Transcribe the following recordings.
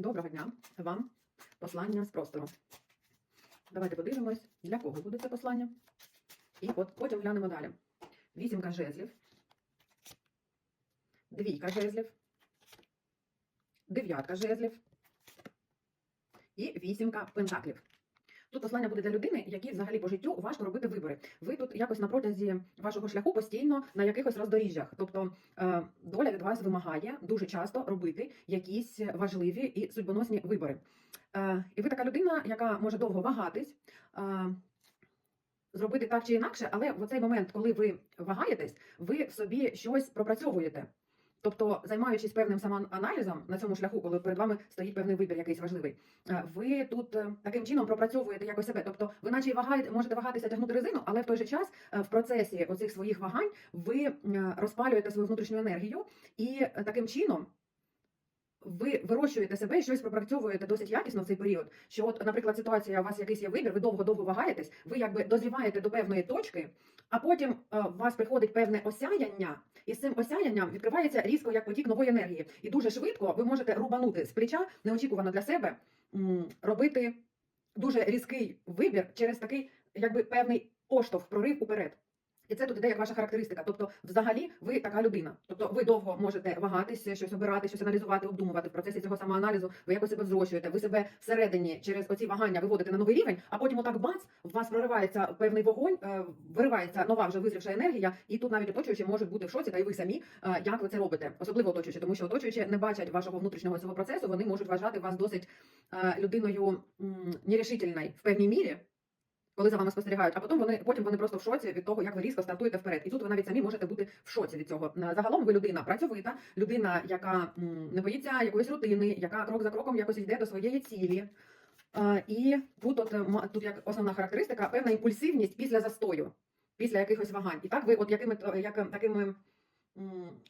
Доброго дня вам послання з простору. Давайте подивимось, для кого буде це послання. І от потім глянемо далі. Вісімка жезлів, двійка жезлів, дев'ятка жезлів і вісімка пентаклів. Тут послання буде для людини, якій взагалі по життю важко робити вибори. Ви тут якось на протязі вашого шляху постійно на якихось роздоріжжях. Тобто е, доля від вас вимагає дуже часто робити якісь важливі і судьбоносні вибори. Е, І ви така людина, яка може довго вагатись, е, зробити так чи інакше, але в цей момент, коли ви вагаєтесь, ви собі щось пропрацьовуєте. Тобто, займаючись певним самоаналізом на цьому шляху, коли перед вами стоїть певний вибір, якийсь важливий, е, ви тут е, таким чином пропрацьовуєте якось себе. Тобто, ви наче вагаєте, можете вагатися тягнути резину, але в той же час е, в процесі оцих своїх вагань ви розпалюєте свою внутрішню енергію, і таким чином ви вирощуєте себе і щось пропрацьовуєте досить якісно в цей період. Що, от, наприклад, ситуація у вас якийсь є вибір, ви довго-довго вагаєтесь, ви якби дозріваєте до певної точки, а потім е, у вас приходить певне осяяння, і з цим осяянням відкривається різко як потік нової енергії. І дуже швидко ви можете рубанути з плеча, неочікувано для себе, м, робити дуже різкий вибір через такий, якби певний поштовх, прорив уперед. І це тут іде як ваша характеристика. Тобто, взагалі, ви така людина. Тобто, ви довго можете вагатися, щось обирати, щось аналізувати, обдумувати в процесі цього самоаналізу. Ви якось себе взрощуєте, ви себе всередині через оці вагання виводите на новий рівень, а потім отак бац, у вас проривається певний вогонь, е, виривається нова вже визрівша енергія, і тут навіть оточуючі можуть бути в шоці, та й ви самі, е, як ви це робите, особливо оточуючі, тому що оточуючі не бачать вашого внутрішнього цього процесу. Вони можуть вважати вас досить е, людиною нерішительною в певній мірі коли за вами спостерігають, а потім вони потім вони просто в шоці від того, як ви різко стартуєте вперед. І тут ви навіть самі можете бути в шоці від цього. Загалом ви людина працьовита, людина, яка не боїться якоїсь рутини, яка крок за кроком якось йде до своєї цілі. І тут, от, тут як основна характеристика, певна імпульсивність після застою, після якихось вагань. І так ви от якими як, такими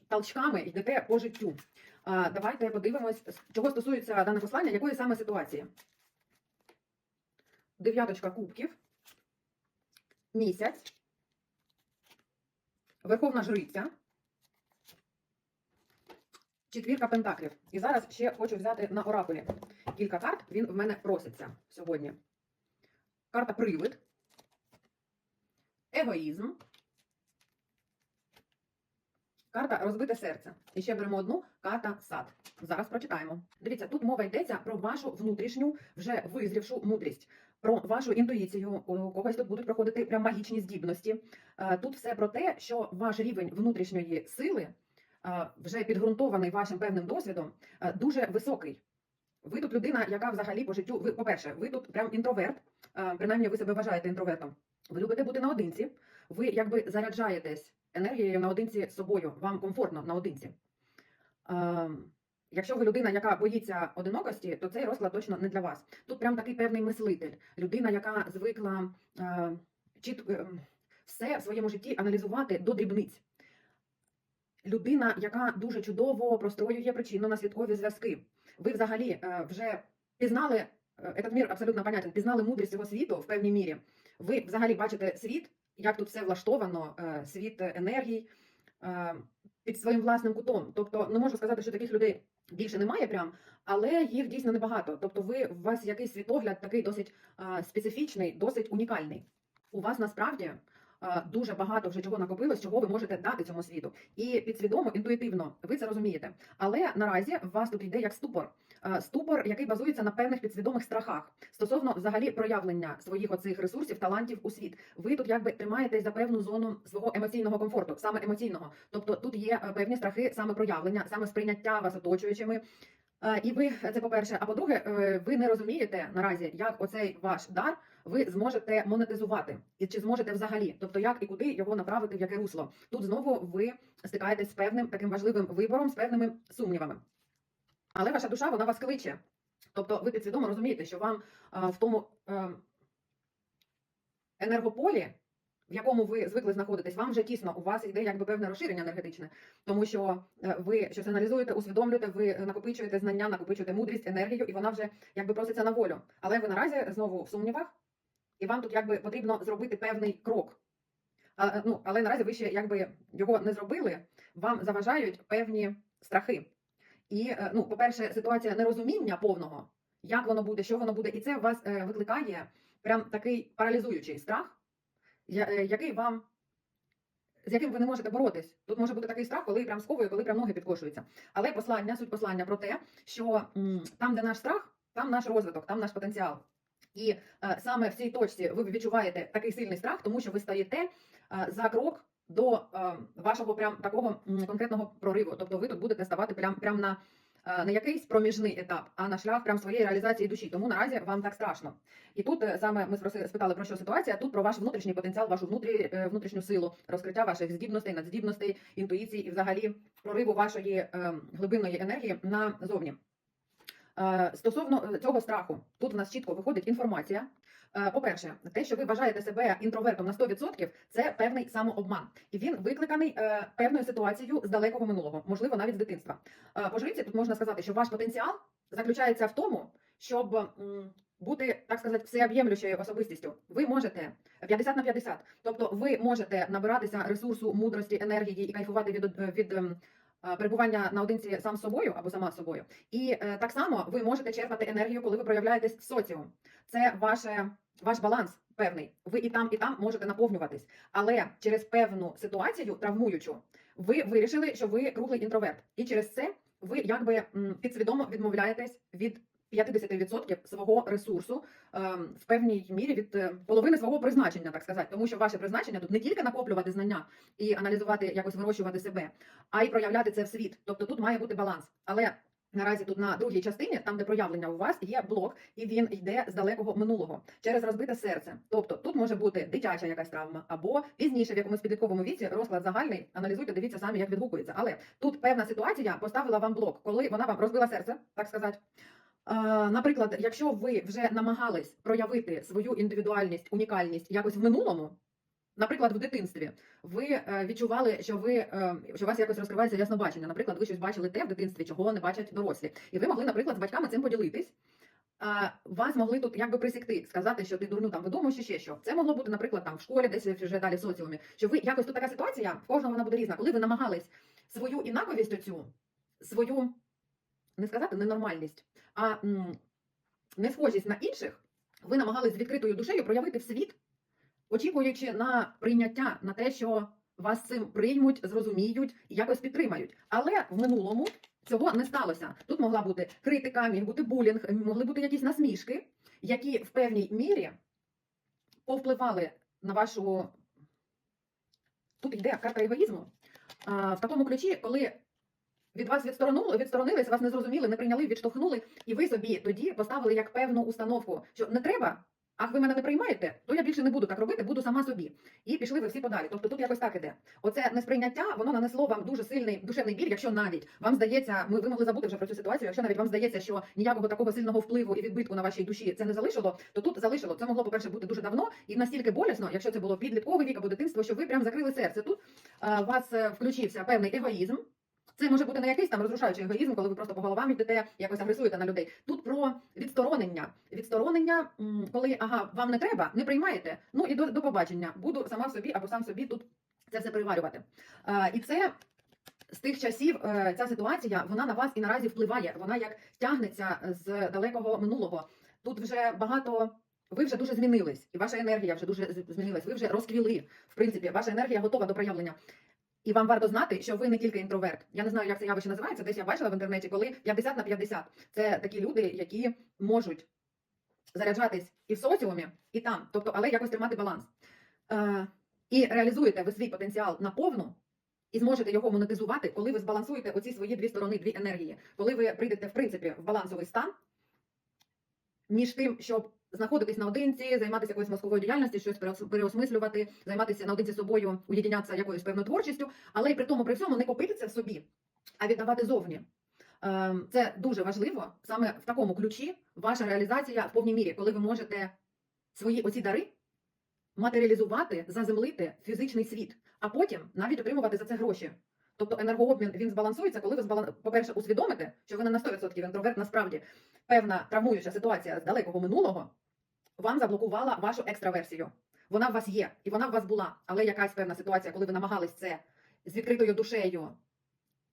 толчками йдете по життю. Давайте подивимось, чого стосується дане послання, якої саме ситуації. Дев'яточка кубків місяць, Верховна Жриця, четвірка пентаклів. І зараз ще хочу взяти на оракулі кілька карт. Він в мене проситься сьогодні. Карта Привид, Егоїзм. Карта розбите серце. І ще беремо одну карта сад. Зараз прочитаємо. Дивіться, тут мова йдеться про вашу внутрішню, вже визрівшу мудрість про вашу інтуїцію. У когось тут будуть проходити прям магічні здібності. Е, Тут все про те, що ваш рівень внутрішньої сили, е, вже підґрунтований вашим певним досвідом, е, дуже високий. Ви тут людина, яка взагалі по життю, ви, по-перше, ви тут прям інтроверт, принаймні ви себе вважаєте інтровертом. Ви любите бути наодинці, ви якби заряджаєтесь енергією наодинці з собою, вам комфортно наодинці. Якщо ви людина, яка боїться одинокості, то цей розклад точно не для вас. Тут прям такий певний мислитель, людина, яка звикла е, чіт, е, все в своєму житті аналізувати до дрібниць. Людина, яка дуже чудово простроює причинно-наслідкові зв'язки. Ви взагалі е, вже пізнали, е, этот мір абсолютно понятен, пізнали мудрість цього світу в певній мірі. Ви взагалі бачите світ, як тут все влаштовано, е, світ енергій е, під своїм власним кутом. Тобто, не можу сказати, що таких людей більше немає прям, але їх дійсно небагато. Тобто, ви у вас якийсь світогляд такий досить а, специфічний, досить унікальний. У вас насправді дуже багато вже чого накопилось, чого ви можете дати цьому світу. І підсвідомо, інтуїтивно ви це розумієте. Але наразі в вас тут йде як ступор. Ступор, який базується на певних підсвідомих страхах стосовно взагалі проявлення своїх оцих ресурсів, талантів у світ. Ви тут якби тримаєтесь за певну зону свого емоційного комфорту, саме емоційного. Тобто тут є е, певні страхи саме проявлення, саме сприйняття вас оточуючими. Е, І ви це по-перше. А по-друге, е, ви не розумієте наразі, як оцей ваш дар ви зможете монетизувати, і чи зможете взагалі, тобто як і куди його направити, в яке русло. Тут знову ви стикаєтесь з певним таким важливим вибором, з певними сумнівами. Але ваша душа вона вас кличе. Тобто ви підсвідомо розумієте, що вам а, в тому е, енергополі, в якому ви звикли знаходитись, вам вже тісно, у вас йде якби певне розширення енергетичне, тому що е, ви щось аналізуєте, усвідомлюєте, ви накопичуєте знання, накопичуєте мудрість, енергію, і вона вже якби проситься на волю. Але ви наразі знову в сумнівах, і вам тут якби потрібно зробити певний крок. А, ну, але наразі ви ще якби його не зробили, вам заважають певні страхи. І, е, ну, по-перше, ситуація нерозуміння повного, як воно буде, що воно буде, і це у вас е, викликає прям такий паралізуючий страх, е, який вам. З яким ви не можете боротись. Тут може бути такий страх, коли прям сковує, коли прям ноги підкошуються. Але послання, суть послання про те, що там, де наш страх, там наш розвиток, там наш потенціал. І е, саме в цій точці ви відчуваєте такий сильний страх, тому що ви стаєте е, за крок до е, вашого прям такого конкретного прориву. Тобто ви тут будете ставати прям, прям на не якийсь проміжний етап, а на шлях прям своєї реалізації душі. Тому наразі вам так страшно. І тут саме ми спитали про що ситуація. Тут про ваш внутрішній потенціал, вашу внутрі, внутрішню силу, розкриття ваших здібностей, надздібностей, інтуїції і взагалі прориву вашої глибинної енергії назовні. Е, Стосовно е, цього страху, тут в нас чітко виходить інформація. Е, По-перше, те, що ви вважаєте себе інтровертом на 100%, це певний самообман, і він викликаний певною ситуацією з далекого минулого, можливо, навіть з дитинства. По жриці тут можна сказати, що ваш потенціал заключається в тому, щоб бути, так сказати, всеоб'ємлющою особистістю. Ви можете 50 на 50, тобто ви можете набиратися ресурсу, мудрості, енергії і кайфувати від, від ем, перебування наодинці сам собою або сама собою. І е, так само ви можете черпати енергію, коли ви проявляєтесь в соціум. Це ваше, ваш баланс певний. Ви і там, і там можете наповнюватись. Але через певну ситуацію травмуючу, ви вирішили, що ви круглий інтроверт. І через це ви якби підсвідомо відмовляєтесь від 50% свого ресурсу ем, в певній мірі від е, половини свого призначення, так сказати, тому що ваше призначення тут не тільки накоплювати знання і аналізувати, якось вирощувати себе, а й проявляти це в світ. Тобто тут має бути баланс. Але наразі тут на другій частині, там де проявлення у вас, є блок, і він йде з далекого минулого через розбите серце. Тобто тут може бути дитяча якась травма, або пізніше в якомусь підлітковому віці розклад загальний. Аналізуйте, дивіться самі, як відгукується. Але тут певна ситуація поставила вам блок, коли вона вам розбила серце, так сказати. Е, Наприклад, якщо ви вже намагались проявити свою індивідуальність, унікальність якось в минулому, наприклад, в дитинстві, ви е, відчували, що ви е, що у вас якось розкривається яснобачення. Наприклад, ви щось бачили те в дитинстві, чого не бачать дорослі, і ви могли, наприклад, з батьками цим поділитись. Вас могли тут якби присікти, сказати, що ти дурну там видумуєш чи ще що. Це могло бути, наприклад, там в школі, десь вже далі в соціумі. Що ви якось тут така ситуація, в кожного вона буде різна. Коли ви намагались свою інаковість оцю, свою не сказати ненормальність, а м, не схожість на інших, ви намагались з відкритою душею проявити в світ, очікуючи на прийняття, на те, що вас цим приймуть, зрозуміють і якось підтримають. Але в минулому цього не сталося. Тут могла бути критика, міг бути булінг, могли бути якісь насмішки, які в певній мірі повпливали на вашу. Тут йде карта егоїзму. В такому ключі, коли від вас відсторонули, відсторонились, вас не зрозуміли, не прийняли, відштовхнули, і ви собі тоді поставили як певну установку, що не треба. Ах, ви мене не приймаєте, то я більше не буду так робити, буду сама собі. І пішли ви всі подалі. Тобто тут якось так іде. Оце несприйняття, воно нанесло вам дуже сильний душевний біль, якщо навіть вам здається, ми ви могли забути вже про цю ситуацію. Якщо навіть вам здається, що ніякого такого сильного впливу і відбитку на вашій душі це не залишило, то тут залишило. Це могло, по-перше, бути дуже давно і настільки болісно, якщо це було підлітковий вік або дитинство, що ви прям закрили серце. Тут а, у вас е, включився певний егоїзм. Це може бути не якийсь там розрушаючий егоїзм, коли ви просто по головам йдете, якось агресуєте на людей. Тут про відсторонення. Відсторонення, коли ага, вам не треба, не приймаєте. Ну і до, до побачення. Буду сама собі або сам собі тут це все переварювати. А, і це з тих часів е, ця ситуація вона на вас і наразі впливає. Вона як тягнеться з далекого минулого. Тут вже багато. Ви вже дуже змінились, і ваша енергія вже дуже змінилась. Ви вже розквіли. В принципі, ваша енергія готова до проявлення. І вам варто знати, що ви не тільки інтроверт. Я не знаю, як це явище називається. Десь я бачила в інтернеті, коли 50 на 50. Це такі люди, які можуть заряджатись і в соціумі, і там. Тобто, але якось тримати баланс. Е, і реалізуєте ви свій потенціал наповну, і зможете його монетизувати, коли ви збалансуєте оці свої дві сторони, дві енергії. Коли ви прийдете, в принципі, в балансовий стан між тим, щоб знаходитись наодинці, займатися якоюсь мозковою діяльністю, щось переосмислювати, займатися наодинці собою, уєдинятися якоюсь певною творчістю, але й при тому при всьому не копити це в собі, а віддавати зовні. Ем, Це дуже важливо саме в такому ключі ваша реалізація в повній мірі, коли ви можете свої оці дари матеріалізувати, заземлити фізичний світ, а потім навіть отримувати за це гроші. Тобто енергообмін він збалансується, коли ви збалан... по-перше, усвідомите, що ви не на 100% інтроверт, насправді певна травмуюча ситуація з далекого минулого вам заблокувала вашу екстраверсію. Вона в вас є, і вона в вас була, але якась певна ситуація, коли ви намагались це з відкритою душею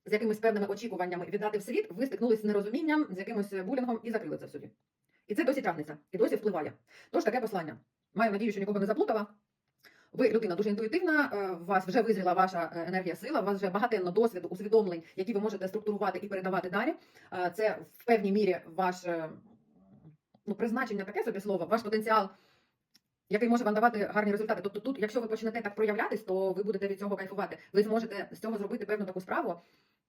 з якимись певними очікуваннями віддати в світ, ви стикнулися з нерозумінням, з якимось булінгом і закрили це в собі. І це досі тягнеться, і досі впливає. Тож таке послання. Маю надію, що нікого не заплутала. Ви людина дуже інтуїтивна, е, у вас вже визріла ваша е, енергія сила, у вас вже багатенно досвіду, усвідомлень, які ви можете структурувати і передавати далі. Це в певній мірі ваш е, ну, призначення, таке собі слово, ваш потенціал, який може вам давати гарні результати. Тобто, тут, якщо ви почнете так проявлятись, то ви будете від цього кайфувати. Ви зможете з цього зробити певну таку справу,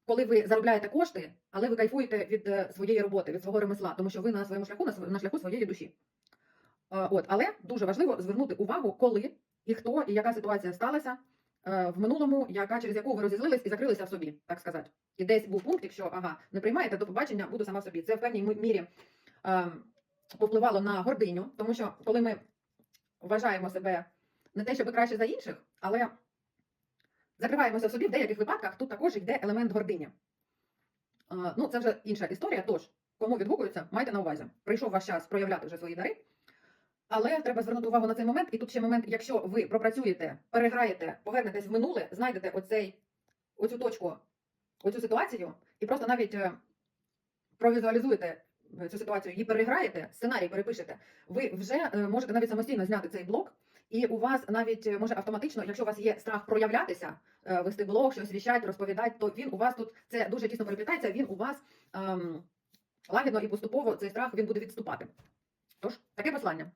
коли ви заробляєте кошти, але ви кайфуєте від е, своєї роботи, від свого ремесла, тому що ви на своєму шляху, на шляху своєї душі. От, але дуже важливо звернути увагу, коли і хто і яка ситуація сталася е, в минулому, яка через яку ви розізлились і закрилися в собі, так сказати. І десь був пункт, якщо ага, не приймаєте, до побачення буду сама в собі. Це в певній мірі е, повпливало на гординю, тому що коли ми вважаємо себе не те, щоб краще за інших, але закриваємося в собі в деяких випадках, тут також йде елемент гордині. Е, ну, це вже інша історія. Тож, кому відгукується, майте на увазі. Прийшов ваш час проявляти вже свої дари. Але треба звернути увагу на цей момент. І тут ще момент, якщо ви пропрацюєте, переграєте, повернетесь в минуле, знайдете оцей, оцю точку, оцю ситуацію, і просто навіть е, провізуалізуєте е, цю ситуацію, її переграєте, сценарій перепишете, ви вже е, можете навіть самостійно зняти цей блок. І у вас навіть може автоматично, якщо у вас є страх проявлятися, вести блог, щось віщать, розповідати, то він у вас тут це дуже тісно переплітається, він у вас ем, лагідно і поступово цей страх він буде відступати. Тож, таке послання.